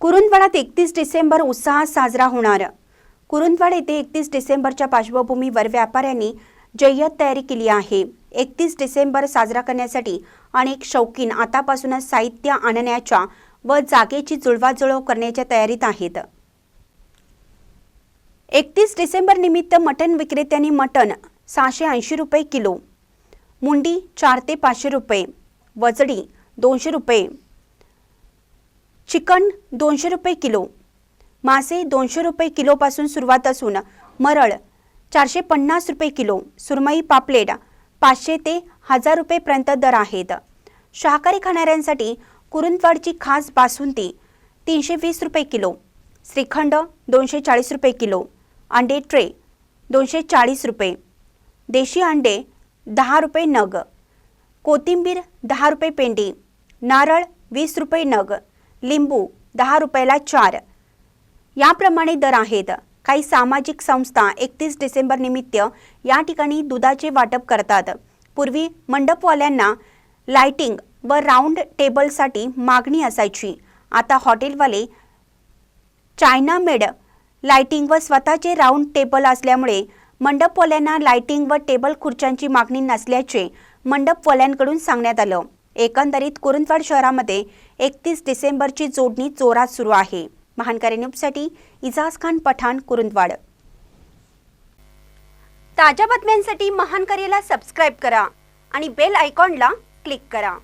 कुरुंदवाडात एकतीस डिसेंबर उत्साहात साजरा होणार. कुरुंदवाड येथे एकतीस डिसेंबरच्या पार्श्वभूमीवर व्यापाऱ्यांनी जय्यत तयारी केली आहे. एकतीस डिसेंबर साजरा करण्यासाठी अनेक शौकीन आतापासूनच साहित्य आणण्याच्या व जागेची जुळवाजुळव करण्याच्या तयारीत आहेत. एकतीस डिसेंबर निमित्त मटण विक्रेत्यांनी मटण सहाशे ऐंशी रुपये किलो मुंडी चार ते पाचशे रुपये वजडी दोनशे रुपये चिकन दोनशे रुपये किलो मासे दोनशे रुपये किलोपासून सुरुवात असून मरळ चारशे पन्नास रुपये किलो सुरमई पापलेट पाचशे ते हजार रुपयेपर्यंत दर आहेत. शाकाहारी खाणाऱ्यांसाठी कुरुंदवाडची खास बासुंदी तीनशे वीस रुपये किलो श्रीखंड दोनशे चाळीस रुपये किलो अंडे ट्रे दोनशे चाळीस रुपये देशी अंडे दहा रुपये नग कोथिंबीर दहा रुपये पेंडी नारळ वीस रुपये नग लिंबू दहा रुपयाला चार. याप्रमाणे दर आहेत. काही सामाजिक संस्था एकतीस डिसेंबर निमित्त या ठिकाणी दुधाचे वाटप करतात. पूर्वी मंडपवाल्यांना लाइटिंग व राऊंड टेबलसाठी मागणी असायची. आता हॉटेलवाले चायना मेड लाइटिंग व स्वतःचे राऊंड टेबल असल्यामुळे मंडपवाल्यांना लाइटिंग व टेबल खुर्च्यांची मागणी नसल्याचे मंडपवाल्यांकडून सांगण्यात आलं. एकंदरीत कुरुंदवाड शहरामध्ये एकतीस डिसेंबरची जोडणी जोरात सुरू आहे. महानकारी न्यूजसाठी इजाज खान पठाण कुरुंदवाड. ताज्या बातम्यांसाठी महानकरीला सबस्क्राईब करा आणि बेल आयकॉनला क्लिक करा.